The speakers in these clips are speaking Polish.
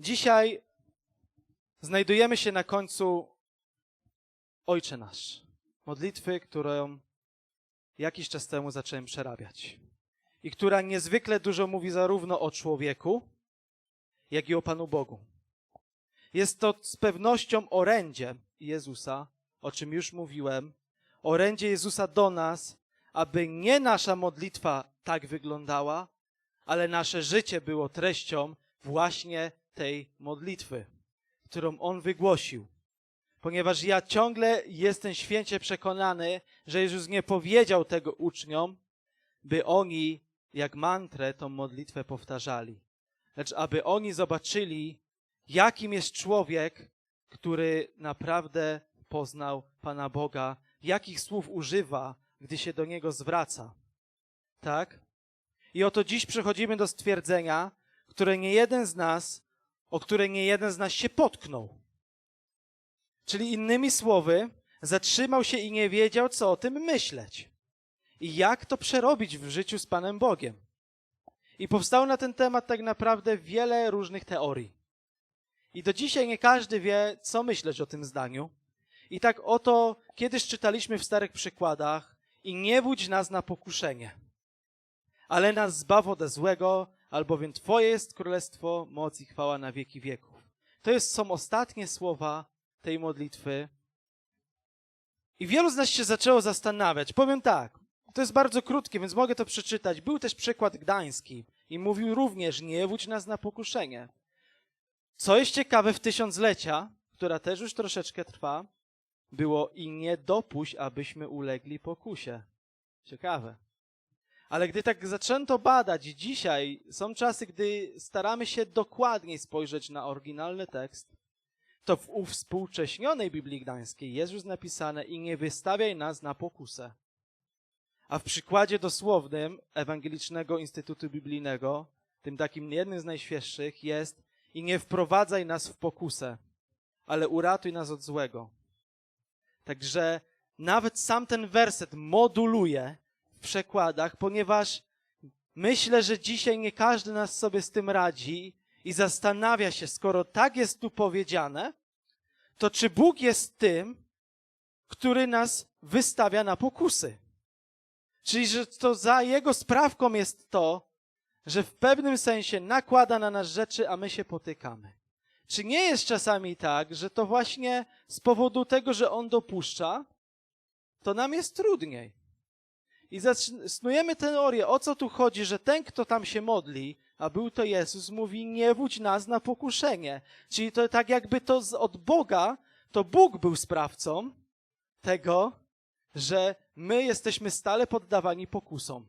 Dzisiaj znajdujemy się na końcu Ojcze Nasz. Modlitwy, którą jakiś czas temu zacząłem przerabiać. I która niezwykle dużo mówi zarówno o człowieku, jak i o Panu Bogu. Jest to z pewnością orędzie Jezusa, o czym już mówiłem, orędzie Jezusa do nas, aby nie nasza modlitwa tak wyglądała, ale nasze życie było treścią właśnie tej modlitwy, którą On wygłosił. Ponieważ ja ciągle jestem święcie przekonany, że Jezus nie powiedział tego uczniom, by oni jak mantrę tą modlitwę powtarzali, lecz aby oni zobaczyli, jakim jest człowiek, który naprawdę poznał Pana Boga, jakich słów używa, gdy się do Niego zwraca. Tak? I oto dziś przechodzimy do stwierdzenia, które nie jeden z nas, o które nie jeden z nas się potknął. Czyli innymi słowy, zatrzymał się i nie wiedział, co o tym myśleć. I jak to przerobić w życiu z Panem Bogiem. I powstało na ten temat tak naprawdę wiele różnych teorii. I do dzisiaj nie każdy wie, co myśleć o tym zdaniu. I tak oto kiedyś czytaliśmy w starych przykładach i nie budź nas na pokuszenie, ale nas zbaw ode złego, albowiem Twoje jest królestwo, moc i chwała na wieki wieków. To jest, są ostatnie słowa tej modlitwy. I wielu z nas się zaczęło zastanawiać. Powiem tak, to jest bardzo krótkie, więc mogę to przeczytać. Był też przykład gdański i mówił również, nie wódź nas na pokuszenie. Co jest ciekawe, w tysiąclecia, która też już troszeczkę trwa, było i nie dopuść, abyśmy ulegli pokusie. Ciekawe. Ale gdy tak zaczęto badać, dzisiaj są czasy, gdy staramy się dokładniej spojrzeć na oryginalny tekst, to w uwspółcześnionej Biblii Gdańskiej jest już napisane i nie wystawiaj nas na pokusę. A w przykładzie dosłownym Ewangelicznego Instytutu Biblijnego, tym takim jednym z najświeższych, jest i nie wprowadzaj nas w pokusę, ale uratuj nas od złego. Także nawet sam ten werset moduluje przekładach, ponieważ myślę, że dzisiaj nie każdy nas sobie z tym radzi i zastanawia się, skoro tak jest tu powiedziane, to czy Bóg jest tym, który nas wystawia na pokusy? Czyli, że to za Jego sprawką jest to, że w pewnym sensie nakłada na nas rzeczy, a my się potykamy. Czy nie jest czasami tak, że to właśnie z powodu tego, że On dopuszcza, to nam jest trudniej? I zasnujemy teorię, o co tu chodzi, że ten, kto tam się modli, a był to Jezus, mówi, nie wódź nas na pokuszenie. Czyli to tak jakby to z, od Boga, to Bóg był sprawcą tego, że my jesteśmy stale poddawani pokusom.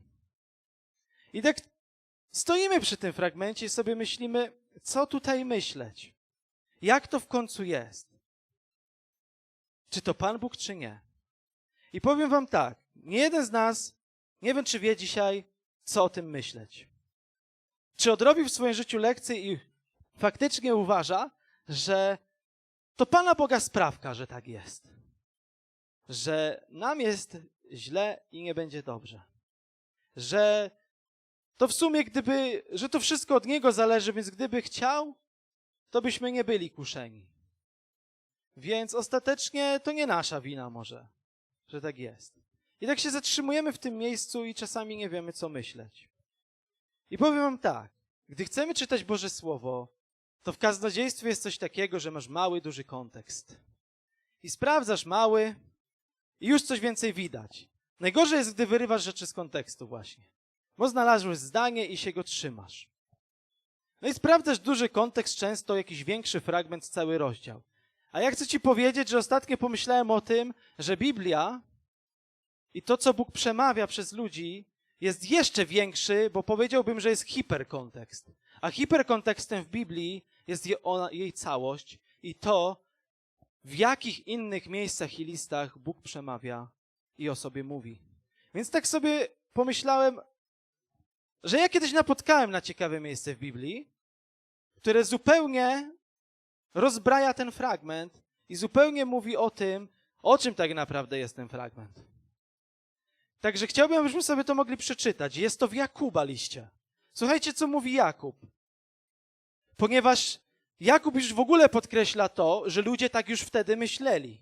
I tak stoimy przy tym fragmencie i sobie myślimy, co tutaj myśleć? Jak to w końcu jest? Czy to Pan Bóg, czy nie? I powiem wam tak, nie jeden z nas, nie wiem czy wie dzisiaj, co o tym myśleć. Czy odrobił w swoim życiu lekcję i faktycznie uważa, że to Pana Boga sprawka, że tak jest. Że nam jest źle i nie będzie dobrze. Że to w sumie gdyby, że to wszystko od Niego zależy, więc gdyby chciał, to byśmy nie byli kuszeni. Więc ostatecznie to nie nasza wina może, że tak jest. I tak się zatrzymujemy w tym miejscu i czasami nie wiemy, co myśleć. I powiem wam tak, gdy chcemy czytać Boże Słowo, to w kaznodziejstwie jest coś takiego, że masz mały, duży kontekst. I sprawdzasz mały i już coś więcej widać. Najgorzej jest, gdy wyrywasz rzeczy z kontekstu właśnie. Bo znalazłeś zdanie i się go trzymasz. No i sprawdzasz duży kontekst, często jakiś większy fragment, cały rozdział. A ja chcę ci powiedzieć, że ostatnio pomyślałem o tym, że Biblia i to, co Bóg przemawia przez ludzi, jest jeszcze większy, bo powiedziałbym, że jest hiperkontekst. A hiperkontekstem w Biblii jest je ona, jej całość i to, w jakich innych miejscach i listach Bóg przemawia i o sobie mówi. Więc tak sobie pomyślałem, że ja kiedyś napotkałem na ciekawe miejsce w Biblii, które zupełnie rozbraja ten fragment i zupełnie mówi o tym, o czym tak naprawdę jest ten fragment. Także chciałbym, abyśmy sobie to mogli przeczytać. Jest to w Jakuba liście. Słuchajcie, co mówi Jakub. Ponieważ Jakub już w ogóle podkreśla to, że ludzie tak już wtedy myśleli.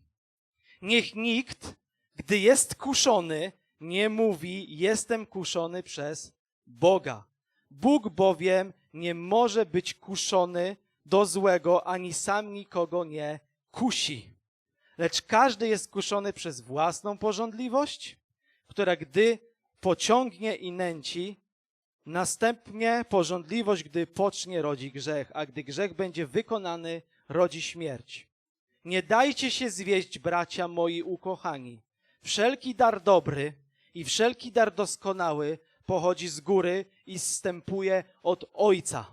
Niech nikt, gdy jest kuszony, nie mówi, jestem kuszony przez Boga. Bóg bowiem nie może być kuszony do złego, ani sam nikogo nie kusi. Lecz każdy jest kuszony przez własną porządliwość, która gdy pociągnie i nęci, następnie porządliwość, gdy pocznie, rodzi grzech, a gdy grzech będzie wykonany, rodzi śmierć. Nie dajcie się zwieść, bracia moi ukochani. Wszelki dar dobry i wszelki dar doskonały pochodzi z góry i zstępuje od Ojca.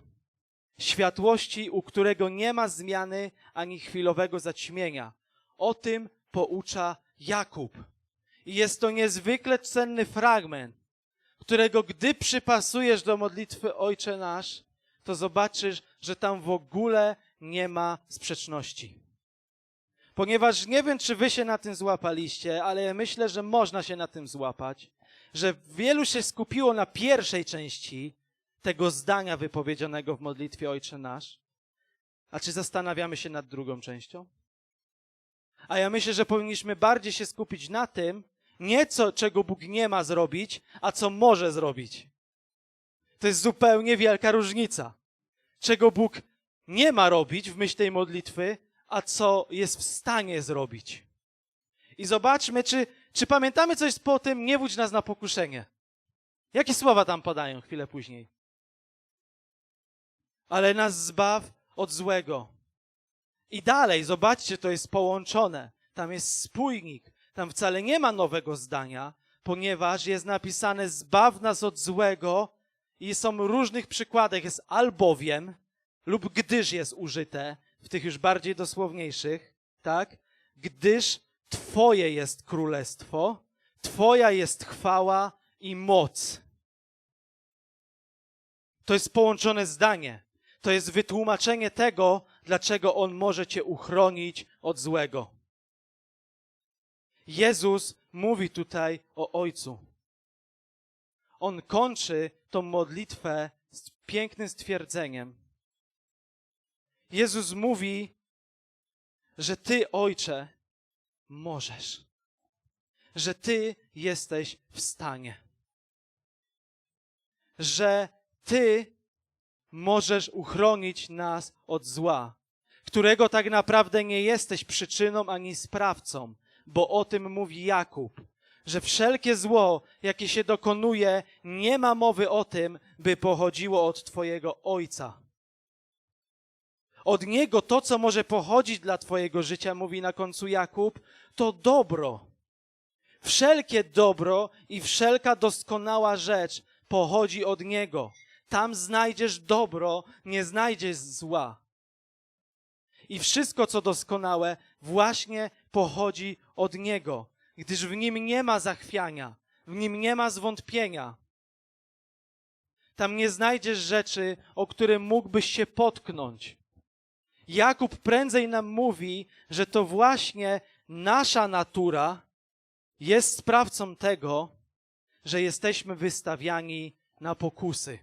Światłości, u którego nie ma zmiany ani chwilowego zaćmienia. O tym poucza Jakub. I jest to niezwykle cenny fragment, którego gdy przypasujesz do modlitwy Ojcze Nasz, to zobaczysz, że tam w ogóle nie ma sprzeczności. Ponieważ nie wiem, czy wy się na tym złapaliście, ale myślę, że można się na tym złapać, że wielu się skupiło na pierwszej części tego zdania wypowiedzianego w modlitwie Ojcze Nasz. A czy zastanawiamy się nad drugą częścią? A ja myślę, że powinniśmy bardziej się skupić na tym, nie co, czego Bóg nie ma zrobić, a co może zrobić. To jest zupełnie wielka różnica. Czego Bóg nie ma robić w myśl tej modlitwy, a co jest w stanie zrobić. I zobaczmy, czy, czy pamiętamy coś po tym, nie wódź nas na pokuszenie. Jakie słowa tam padają chwilę później? Ale nas zbaw od złego. I dalej, zobaczcie, to jest połączone. Tam jest spójnik. Tam wcale nie ma nowego zdania, ponieważ jest napisane zbaw nas od złego i są różnych przykładach. Jest albowiem lub gdyż jest użyte w tych już bardziej dosłowniejszych, tak? Gdyż Twoje jest królestwo, Twoja jest chwała i moc. To jest połączone zdanie. To jest wytłumaczenie tego, dlaczego On może Cię uchronić od złego. Jezus mówi tutaj o Ojcu. On kończy tą modlitwę z pięknym stwierdzeniem. Jezus mówi, że Ty, Ojcze, możesz. Że Ty jesteś w stanie. Że Ty możesz uchronić nas od zła, którego tak naprawdę nie jesteś przyczyną ani sprawcą, bo o tym mówi Jakub, że wszelkie zło, jakie się dokonuje, nie ma mowy o tym, by pochodziło od Twojego Ojca. Od Niego to, co może pochodzić dla Twojego życia, mówi na końcu Jakub, to dobro. Wszelkie dobro i wszelka doskonała rzecz pochodzi od Niego. Tam znajdziesz dobro, nie znajdziesz zła. I wszystko, co doskonałe, właśnie pochodzi od Niego, gdyż w Nim nie ma zachwiania, w Nim nie ma zwątpienia. Tam nie znajdziesz rzeczy, o które mógłbyś się potknąć. Jakub prędzej nam mówi, że to właśnie nasza natura jest sprawcą tego, że jesteśmy wystawiani na pokusy.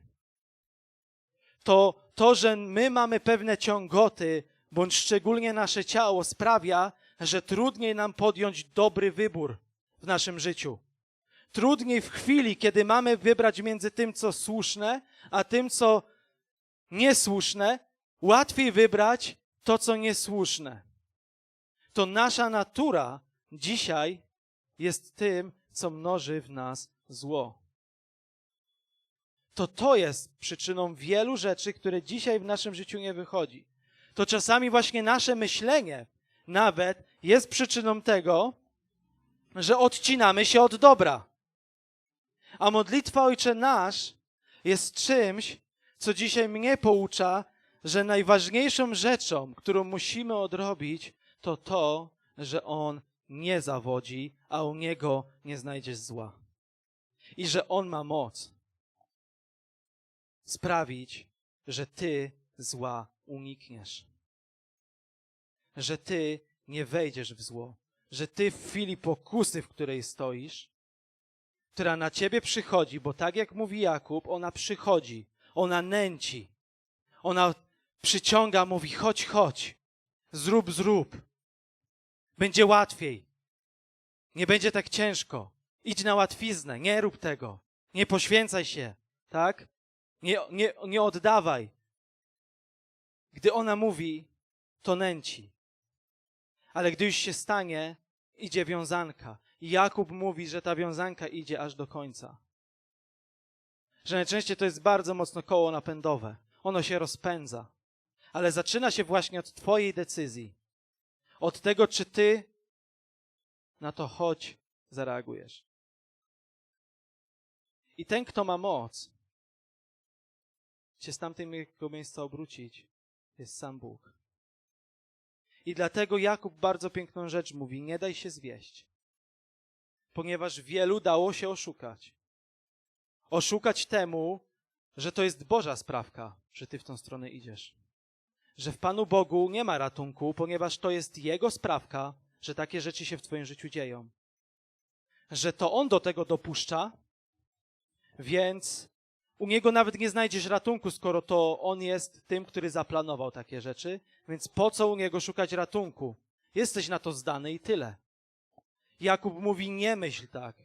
To to, że my mamy pewne ciągoty, bądź szczególnie nasze ciało sprawia, że trudniej nam podjąć dobry wybór w naszym życiu. Trudniej w chwili, kiedy mamy wybrać między tym, co słuszne, a tym, co niesłuszne, łatwiej wybrać to, co niesłuszne. To nasza natura dzisiaj jest tym, co mnoży w nas zło. To to jest przyczyną wielu rzeczy, które dzisiaj w naszym życiu nie wychodzi. To czasami właśnie nasze myślenie nawet jest przyczyną tego, że odcinamy się od dobra. A modlitwa Ojcze Nasz jest czymś, co dzisiaj mnie poucza, że najważniejszą rzeczą, którą musimy odrobić, to to, że On nie zawodzi, a u Niego nie znajdziesz zła. I że On ma moc sprawić, że Ty zła unikniesz. Że Ty nie wejdziesz w zło. Że Ty w chwili pokusy, w której stoisz, która na Ciebie przychodzi, bo tak jak mówi Jakub, ona przychodzi, ona nęci, ona przyciąga, mówi: chodź, chodź, zrób, zrób. Będzie łatwiej. Nie będzie tak ciężko. Idź na łatwiznę, nie rób tego. Nie poświęcaj się, tak? Nie, nie, nie oddawaj. Gdy ona mówi, to nęci. Ale gdy już się stanie, idzie wiązanka. I Jakub mówi, że ta wiązanka idzie aż do końca. Że najczęściej to jest bardzo mocno koło napędowe. Ono się rozpędza. Ale zaczyna się właśnie od Twojej decyzji. Od tego, czy Ty na to chodź zareagujesz. I ten, kto ma moc, się z tamtego miejsca obrócić, jest sam Bóg. I dlatego Jakub bardzo piękną rzecz mówi: nie daj się zwieść. Ponieważ wielu dało się oszukać. Oszukać temu, że to jest Boża sprawka, że ty w tą stronę idziesz. Że w Panu Bogu nie ma ratunku, ponieważ to jest Jego sprawka, że takie rzeczy się w Twoim życiu dzieją. Że to On do tego dopuszcza, więc u Niego nawet nie znajdziesz ratunku, skoro to On jest tym, który zaplanował takie rzeczy, więc po co u Niego szukać ratunku? Jesteś na to zdany i tyle. Jakub mówi, nie myśl tak,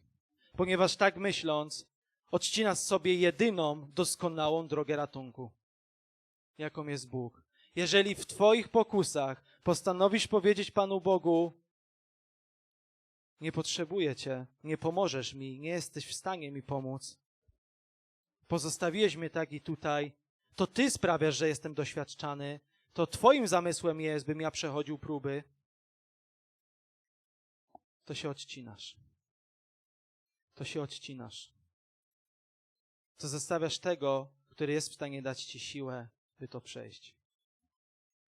ponieważ tak myśląc, odcinasz sobie jedyną doskonałą drogę ratunku, jaką jest Bóg. Jeżeli w Twoich pokusach postanowisz powiedzieć Panu Bogu, nie potrzebuję Cię, nie pomożesz mi, nie jesteś w stanie mi pomóc, pozostawiłeś mnie tak i tutaj, to Ty sprawiasz, że jestem doświadczany, to Twoim zamysłem jest, bym ja przechodził próby, to się odcinasz. To się odcinasz. To zostawiasz tego, który jest w stanie dać Ci siłę, by to przejść.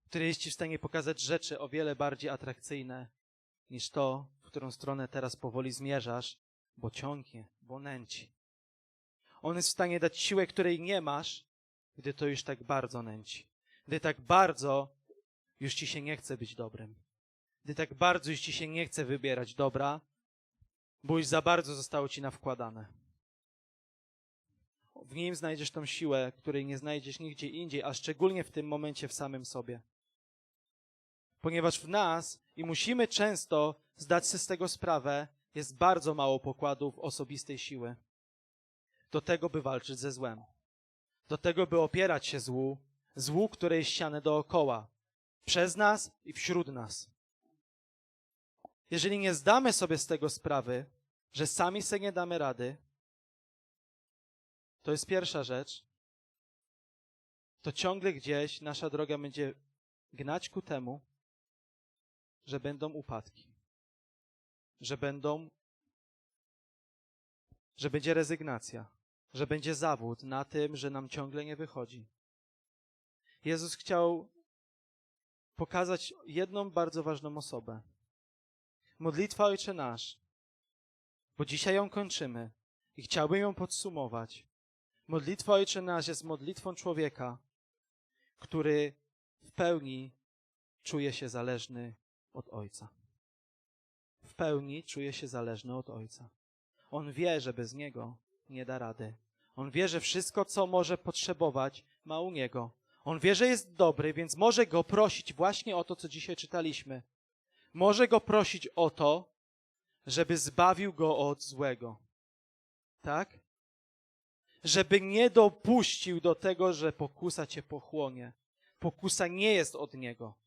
Który jest Ci w stanie pokazać rzeczy o wiele bardziej atrakcyjne niż to, w którą stronę teraz powoli zmierzasz, bo ciągnie, bo nęci. On jest w stanie dać siłę, której nie masz, gdy to już tak bardzo nęci. Gdy tak bardzo już Ci się nie chce być dobrym. Gdy tak bardzo już Ci się nie chce wybierać dobra, bo już za bardzo zostało Ci nawkładane. W nim znajdziesz tą siłę, której nie znajdziesz nigdzie indziej, a szczególnie w tym momencie w samym sobie. Ponieważ w nas, i musimy często zdać sobie z tego sprawę, jest bardzo mało pokładów osobistej siły. Do tego, by walczyć ze złem. Do tego, by opierać się złu, złu, które jest ściane dookoła, przez nas i wśród nas. Jeżeli nie zdamy sobie z tego sprawy, że sami sobie nie damy rady, to jest pierwsza rzecz, to ciągle gdzieś nasza droga będzie gnać ku temu, że będą upadki, że będą, że będzie rezygnacja, że będzie zawód na tym, że nam ciągle nie wychodzi. Jezus chciał pokazać jedną bardzo ważną osobę. Modlitwa Ojcze Nasz, bo dzisiaj ją kończymy i chciałbym ją podsumować. Modlitwa Ojcze Nasz jest modlitwą człowieka, który w pełni czuje się zależny od Ojca. W pełni czuje się zależny od Ojca. On wie, że bez Niego nie da rady. On wie, że wszystko, co może potrzebować, ma u Niego. On wie, że jest dobry, więc może Go prosić właśnie o to, co dzisiaj czytaliśmy. Może Go prosić o to, żeby zbawił Go od złego. Tak? Żeby nie dopuścił do tego, że pokusa Cię pochłonie. Pokusa nie jest od Niego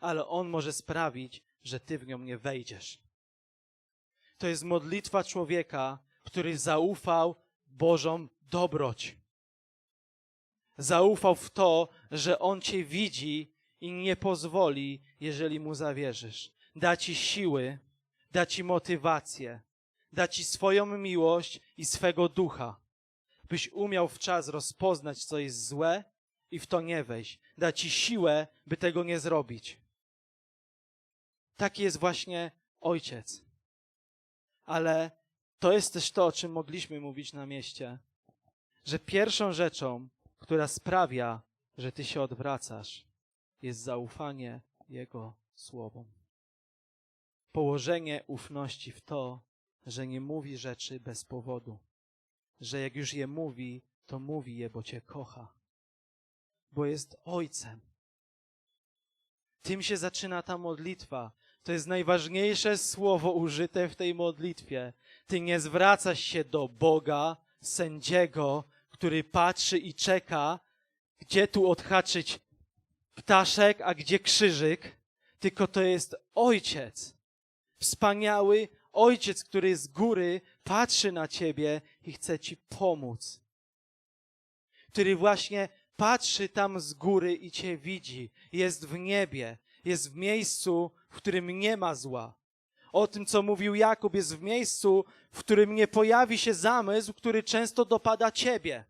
ale On może sprawić, że Ty w nią nie wejdziesz. To jest modlitwa człowieka, który zaufał Bożą dobroć. Zaufał w to, że On Cię widzi i nie pozwoli, jeżeli Mu zawierzysz. Da Ci siły, da Ci motywację, da Ci swoją miłość i swego ducha, byś umiał w czas rozpoznać, co jest złe i w to nie wejść. Da Ci siłę, by tego nie zrobić. Taki jest właśnie ojciec. Ale to jest też to, o czym mogliśmy mówić na mieście, że pierwszą rzeczą, która sprawia, że ty się odwracasz, jest zaufanie Jego słowom. Położenie ufności w to, że nie mówi rzeczy bez powodu, że jak już je mówi, to mówi je, bo cię kocha, bo jest Ojcem. Tym się zaczyna ta modlitwa. To jest najważniejsze słowo użyte w tej modlitwie. Ty nie zwracasz się do Boga, sędziego, który patrzy i czeka, gdzie tu odhaczyć ptaszek, a gdzie krzyżyk, tylko to jest Ojciec. Wspaniały Ojciec, który z góry patrzy na ciebie i chce ci pomóc. Który właśnie patrzy tam z góry i cię widzi. Jest w niebie, jest w miejscu, w którym nie ma zła. O tym, co mówił Jakub, jest w miejscu, w którym nie pojawi się zamysł, który często dopada ciebie.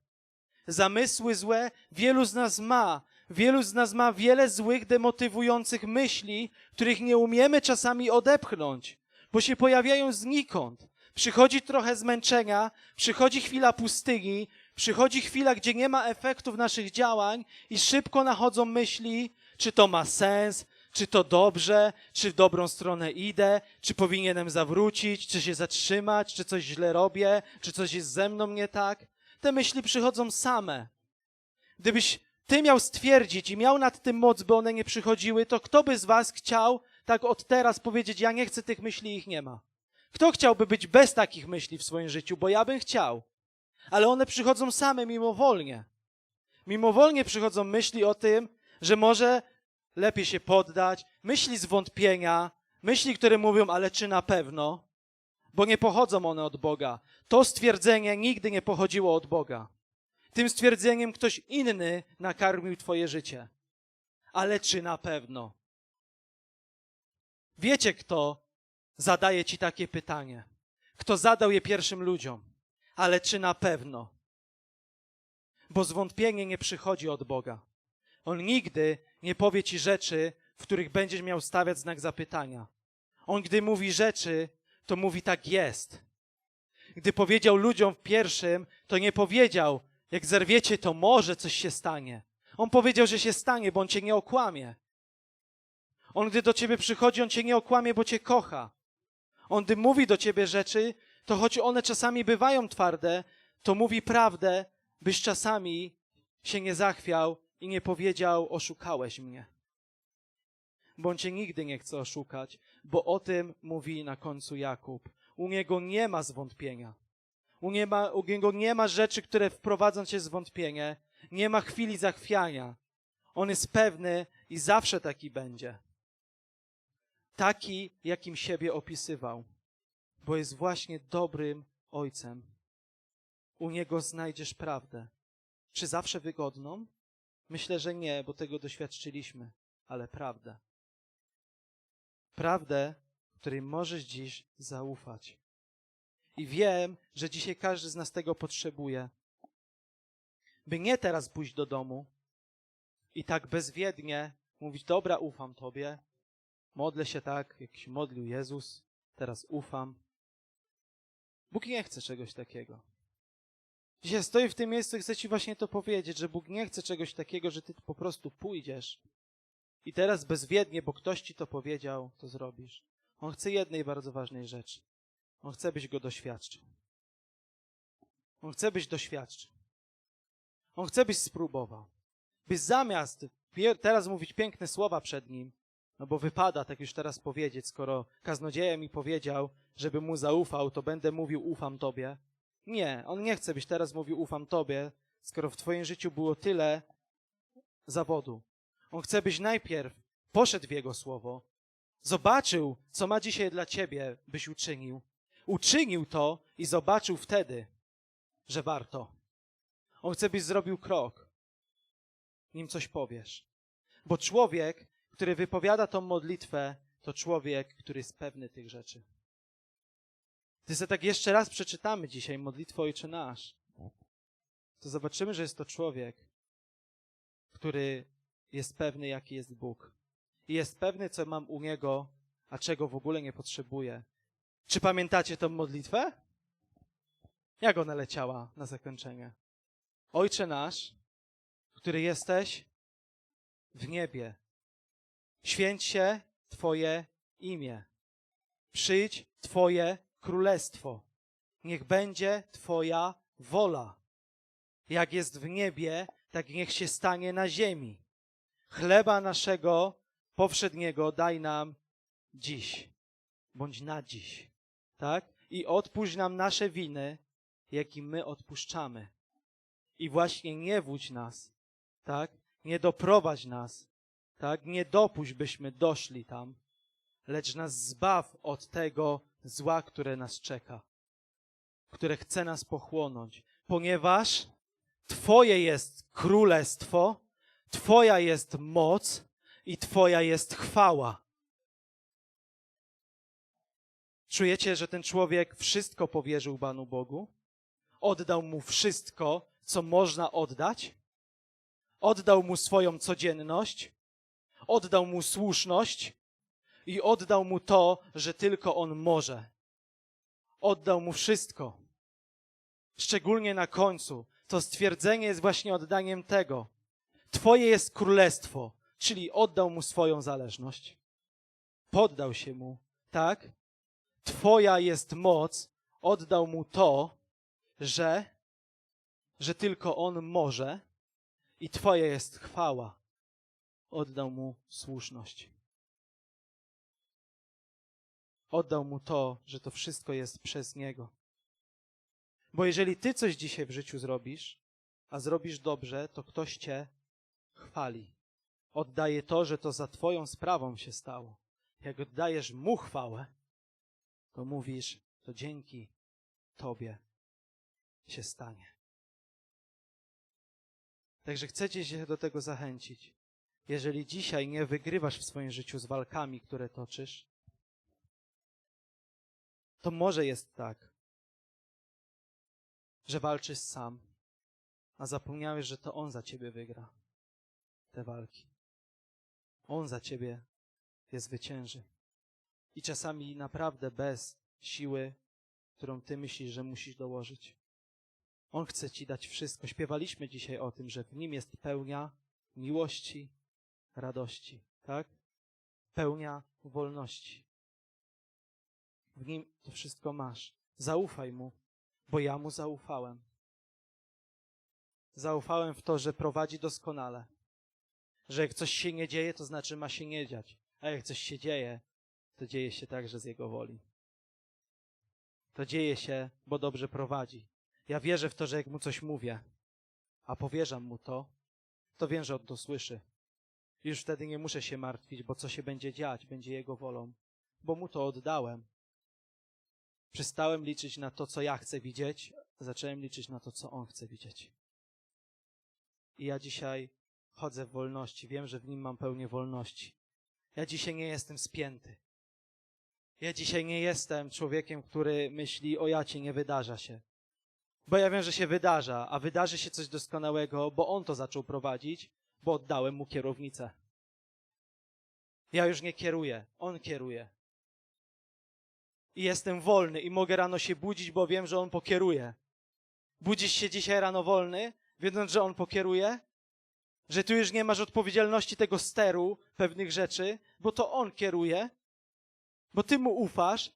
Zamysły złe wielu z nas ma. Wielu z nas ma wiele złych, demotywujących myśli, których nie umiemy czasami odepchnąć, bo się pojawiają znikąd. Przychodzi trochę zmęczenia, przychodzi chwila pustyni, przychodzi chwila, gdzie nie ma efektów naszych działań i szybko nachodzą myśli, czy to ma sens, czy to dobrze, czy w dobrą stronę idę, czy powinienem zawrócić, czy się zatrzymać, czy coś źle robię, czy coś jest ze mną nie tak. Te myśli przychodzą same. Gdybyś ty miał stwierdzić i miał nad tym moc, by one nie przychodziły, to kto by z was chciał tak od teraz powiedzieć, ja nie chcę tych myśli, ich nie ma? Kto chciałby być bez takich myśli w swoim życiu? Bo ja bym chciał. Ale one przychodzą same mimowolnie. Mimowolnie przychodzą myśli o tym, że może lepiej się poddać, myśli zwątpienia, myśli, które mówią, ale czy na pewno? Bo nie pochodzą one od Boga. To stwierdzenie nigdy nie pochodziło od Boga. Tym stwierdzeniem ktoś inny nakarmił twoje życie. Ale czy na pewno? Wiecie, kto zadaje ci takie pytanie? Kto zadał je pierwszym ludziom? Ale czy na pewno? Bo zwątpienie nie przychodzi od Boga. On nigdy nie powie ci rzeczy, w których będziesz miał stawiać znak zapytania. On, gdy mówi rzeczy, to mówi tak jest. Gdy powiedział ludziom w pierwszym, to nie powiedział, jak zerwiecie, to może coś się stanie. On powiedział, że się stanie, bo on cię nie okłamie. On, gdy do ciebie przychodzi, on cię nie okłamie, bo cię kocha. On, gdy mówi do ciebie rzeczy, to choć one czasami bywają twarde, to mówi prawdę, byś czasami się nie zachwiał i nie powiedział, oszukałeś mnie. Bo on cię nigdy nie chce oszukać, bo o tym mówi na końcu Jakub. U niego nie ma zwątpienia. U, nie ma, u niego nie ma rzeczy, które wprowadzą cię w zwątpienie. Nie ma chwili zachwiania. On jest pewny i zawsze taki będzie. Taki, jakim siebie opisywał. Bo jest właśnie dobrym ojcem. U niego znajdziesz prawdę. Czy zawsze wygodną? Myślę, że nie, bo tego doświadczyliśmy, ale prawdę. Prawdę, której możesz dziś zaufać. I wiem, że dzisiaj każdy z nas tego potrzebuje. By nie teraz pójść do domu i tak bezwiednie mówić, dobra, ufam Tobie, modlę się tak, jak się modlił Jezus, teraz ufam. Bóg nie chce czegoś takiego. Dzisiaj stoję w tym miejscu i chcę Ci właśnie to powiedzieć, że Bóg nie chce czegoś takiego, że Ty po prostu pójdziesz i teraz bezwiednie, bo ktoś Ci to powiedział, to zrobisz. On chce jednej bardzo ważnej rzeczy. On chce, byś go doświadczył. On chce, byś doświadczył. On chce, byś spróbował. Byś zamiast teraz mówić piękne słowa przed nim, no bo wypada tak już teraz powiedzieć, skoro kaznodzieja mi powiedział, żeby mu zaufał, to będę mówił ufam tobie. Nie, on nie chce, byś teraz mówił ufam tobie, skoro w twoim życiu było tyle zawodu. On chce, byś najpierw poszedł w jego słowo, zobaczył, co ma dzisiaj dla ciebie, byś uczynił, uczynił to i zobaczył wtedy, że warto. On chce, byś zrobił krok, nim coś powiesz. Bo człowiek, który wypowiada tą modlitwę, to człowiek, który jest pewny tych rzeczy. Gdy sobie tak jeszcze raz przeczytamy dzisiaj modlitwę Ojcze Nasz, to zobaczymy, że jest to człowiek, który jest pewny, jaki jest Bóg. I jest pewny, co mam u Niego, a czego w ogóle nie potrzebuję. Czy pamiętacie tą modlitwę? Jak ona leciała na zakończenie? Ojcze nasz, który jesteś w niebie, święć się Twoje imię. Przyjdź Twoje królestwo. Niech będzie Twoja wola. Jak jest w niebie, tak niech się stanie na ziemi. Chleba naszego powszedniego daj nam dziś, bądź na dziś, tak? I odpuść nam nasze winy, jak i my odpuszczamy. I właśnie nie wódź nas, tak? Nie doprowadź nas, tak? Nie dopuść, byśmy doszli tam, lecz nas zbaw od tego zła, które nas czeka, które chce nas pochłonąć, ponieważ Twoje jest królestwo, Twoja jest moc i Twoja jest chwała. Czujecie, że ten człowiek wszystko powierzył Panu Bogu? Oddał mu wszystko, co można oddać? Oddał mu swoją codzienność? Oddał mu słuszność? I oddał mu to, że tylko on może. Oddał mu wszystko. Szczególnie na końcu. To stwierdzenie jest właśnie oddaniem tego. Twoje jest królestwo, czyli oddał mu swoją zależność. Poddał się mu, tak? Twoja jest moc, oddał mu to, że, że tylko on może i Twoja jest chwała, oddał mu słuszność. Oddał mu to, że to wszystko jest przez niego. Bo jeżeli ty coś dzisiaj w życiu zrobisz, a zrobisz dobrze, to ktoś cię chwali. Oddaje to, że to za twoją sprawą się stało. Jak oddajesz mu chwałę, to mówisz, to dzięki tobie się stanie. Także chcecie się do tego zachęcić. Jeżeli dzisiaj nie wygrywasz w swoim życiu z walkami, które toczysz, to może jest tak, że walczysz sam, a zapomniałeś, że to On za ciebie wygra te walki. On za ciebie je zwycięży. I czasami naprawdę bez siły, którą ty myślisz, że musisz dołożyć. On chce ci dać wszystko. Śpiewaliśmy dzisiaj o tym, że w nim jest pełnia miłości, radości, tak? Pełnia wolności. W nim to wszystko masz. Zaufaj mu, bo ja mu zaufałem. Zaufałem w to, że prowadzi doskonale. Że jak coś się nie dzieje, to znaczy ma się nie dziać. A jak coś się dzieje, to dzieje się także z jego woli. To dzieje się, bo dobrze prowadzi. Ja wierzę w to, że jak mu coś mówię, a powierzam mu to, to wiem, że on to słyszy. Już wtedy nie muszę się martwić, bo co się będzie dziać, będzie jego wolą, bo mu to oddałem. Przestałem liczyć na to, co ja chcę widzieć, zacząłem liczyć na to, co on chce widzieć. I ja dzisiaj chodzę w wolności, wiem, że w nim mam pełnię wolności. Ja dzisiaj nie jestem spięty. Ja dzisiaj nie jestem człowiekiem, który myśli, o jacie nie wydarza się. Bo ja wiem, że się wydarza, a wydarzy się coś doskonałego, bo on to zaczął prowadzić, bo oddałem mu kierownicę. Ja już nie kieruję, on kieruje. I jestem wolny i mogę rano się budzić, bo wiem, że on pokieruje. Budzisz się dzisiaj rano wolny, wiedząc, że on pokieruje? Że tu już nie masz odpowiedzialności tego steru pewnych rzeczy, bo to on kieruje, bo ty mu ufasz.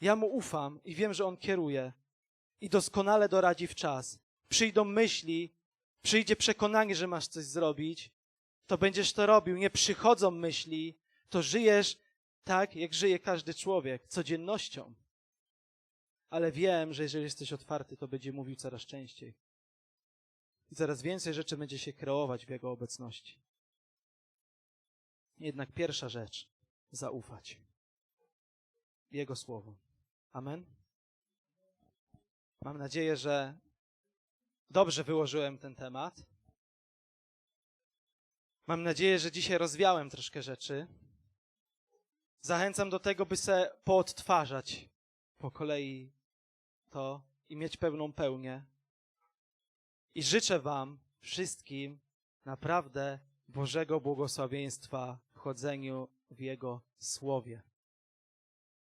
Ja mu ufam i wiem, że on kieruje i doskonale doradzi w czas. Przyjdą myśli, przyjdzie przekonanie, że masz coś zrobić, to będziesz to robił. Nie przychodzą myśli, to żyjesz tak, jak żyje każdy człowiek, codziennością. Ale wiem, że jeżeli jesteś otwarty, to będzie mówił coraz częściej. I coraz więcej rzeczy będzie się kreować w Jego obecności. Jednak pierwsza rzecz, zaufać. Jego słowu. Amen. Mam nadzieję, że dobrze wyłożyłem ten temat. Mam nadzieję, że dzisiaj rozwiałem troszkę rzeczy. Zachęcam do tego, by se poodtwarzać po kolei to i mieć pełną pełnię. I życzę Wam wszystkim naprawdę Bożego błogosławieństwa w chodzeniu w Jego Słowie.